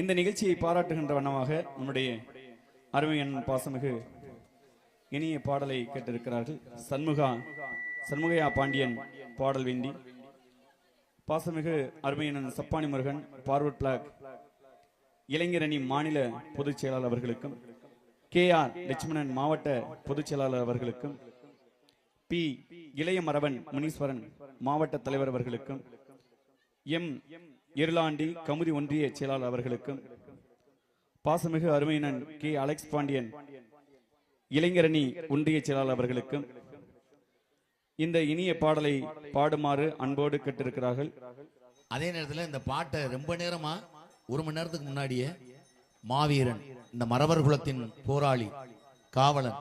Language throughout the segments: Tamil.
இந்த நிகழ்ச்சியை பாராட்டுகின்ற வண்ணமாக நம்முடைய அருமையன் பாசமிகு இனிய பாடலை கேட்டிருக்கிறார்கள். சண்முகா சண்முகையா பாண்டியன் பாடல் வேண்டி. பாசமிகு அருமையனன் சப்பானி முருகன் பார்வர்ட் பிளாக் இளைஞரணி மாநில பொதுச் செயலாளர் அவர்களுக்கும் கே ஆர் லட்சுமணன் மாவட்ட பொதுச் செயலாளர் அவர்களுக்கும் பி இளைய மரவன் முனீஸ்வரன் மாவட்ட தலைவர் அவர்களுக்கும் எம் இருளாண்டி கமுதி ஒன்றிய செயலாளர் அவர்களுக்கும் பாசமிகு அருமையினன் கே. அலெக்ஸ் பாண்டியன் இளைஞரணி ஒன்றிய செயலாளர் அவர்களுக்கும் இந்த இனிய பாடலை பாடுமாறு அன்போடு கேட்டிருக்கிறார்கள். அதே நேரத்தில் இந்த பாட்டை ரொம்ப நேரமா ஒரு மணி நேரத்துக்கு முன்னாடியே மாவீரன் இந்த மறவர் குலத்தின் போராளி காவலன்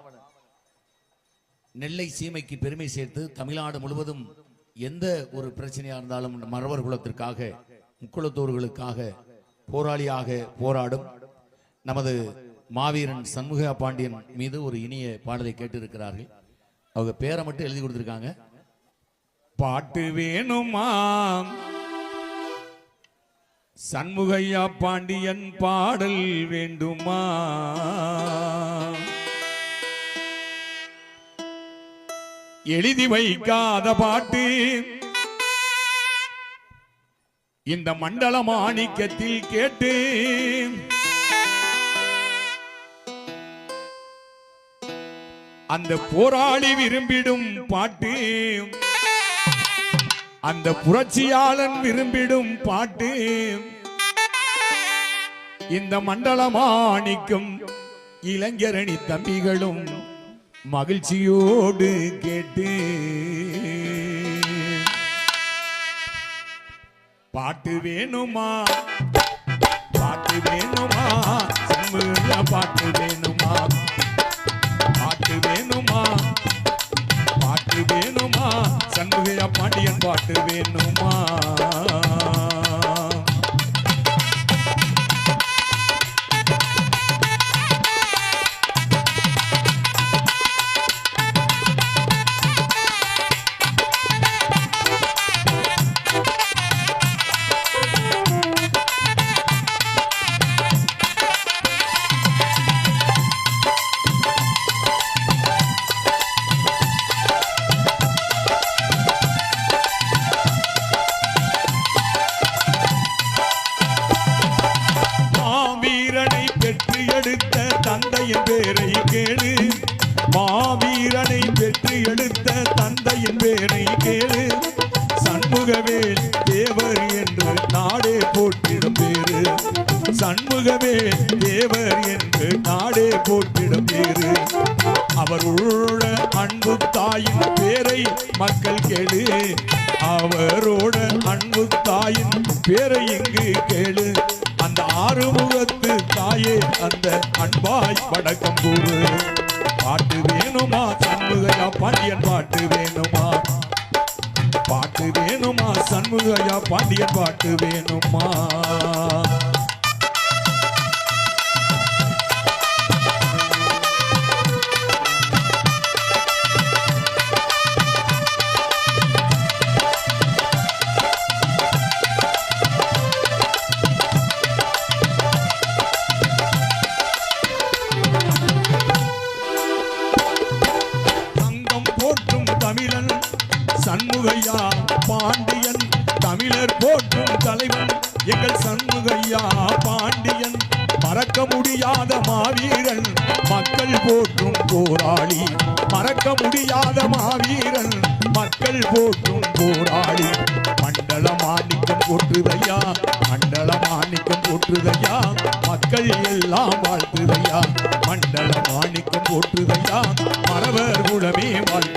நெல்லை சீமைக்கு பெருமை சேர்த்து தமிழ்நாடு முழுவதும் எந்த ஒரு பிரச்சனையா இருந்தாலும் இந்த மறவர் குலத்திற்காக முக்குளத்தோர்களுக்காக போராளியாக போராடும் நமது மாவீரன் சண்முக பாண்டியன் மீது ஒரு இனிய பாடலை கேட்டிருக்கிறார்கள். அவங்க பேரை மட்டும் எழுதி கொடுத்திருக்காங்க. பாட்டு வேணுமா? சண்முகையா பாண்டியன் பாடல் வேண்டுமா? எழுதி வைக்காத பாட்டு இந்த மண்டல மாணிக்கத்தில் கேட்டு அந்த போராளி விரும்பிடும் பாட்டு அந்த புரட்சியாளன் விரும்பிடும் பாட்டு இந்த மண்டலமாணிக்கும் இளைஞரணி தம்பிகளும் மகிழ்ச்சியோடு கேட்டு பாட்டு வேணுமா? பாட்டு வேணுமா? செம்முள்ள பாட்டு வேணுமா? பாட்டு வேணுமா? பாட்டு வேணுமா? சண்முகையா பாண்டியன் பாட்டு வேணுமா? தந்தையின் பேரை கேளு. சண்முகவேல் தேவர் என்று நாடே போட்டிடும் பேரு. சண்முகவேல் தேவர் என்று நாடே போட்டிடும் பேரு. அவர் உள்ள அன்பு தாயின் பேரை மக்கள் கேளு. அவரோட அன்பு தாயின் பேரை இங்கு கேளு. அந்த ஆறுமுகத்து தாயே அந்த அன்பாய் வணக்கம் கூறு. பாட்டு வேணுமா? சண்முகையா பாண்டியன் பாட்டு வேணுமா? பாட்டு வேணுமா? சண்முகையா பாண்டியன் பாட்டு வேணுமா? எங்கள் சண்முகையா பாண்டியன் மறக்க முடியாத மாவீரன் மக்கள் போற்றும் போராளி. மறக்க முடியாத மாவீரன் மக்கள் போற்றும் போராளி. மண்டல மாணிக்கம் போற்றுதையா மண்டல மாணிக்கம் போற்றுதையா மக்கள் எல்லாம் வாழ்த்துதையா. மண்டல மாணிக்கம் போற்றுதையா மறவர் குலமே வாழ்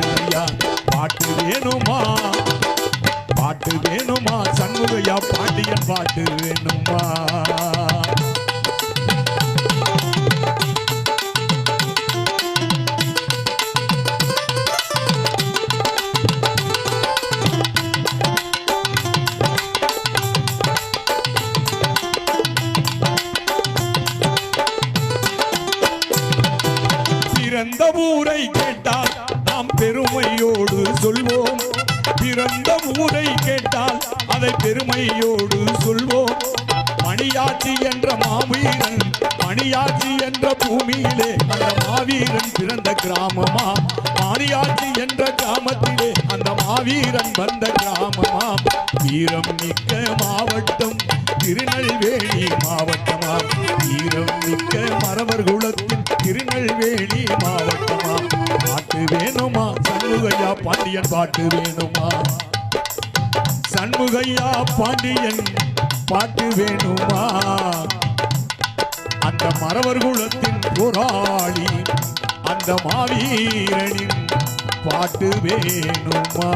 பெருமையோடு சொல்வோம். பிறந்த ஊரை கேட்டால் அதை பெருமையோடு சொல்வோம். மணியாட்சி என்ற மாவீரன் மணியாட்சி என்ற பூமியிலே அந்த மாவீரன் பிறந்த கிராமமா? மாணியாச்சி என்ற கிராமத்திலே அந்த மாவீரன் வந்த கிராமமா? வீரம் மிக்க மாவட்டம் திருநெல்வேலி மாவட்டமா? வீரம் மிக்க மறவர் குலத்தின் திருநெல்வேலி மாவட்டமா? பாட்டு வேணுமா? சண்முகையா பாண்டியன் பாட்டு வேணுமா? சண்முகையா பாண்டியன் பாட்டு வேணுமா? அந்த மறவர் குலத்தின் போராளி அந்த மாவீரனின் பாட்டு வேணுமா?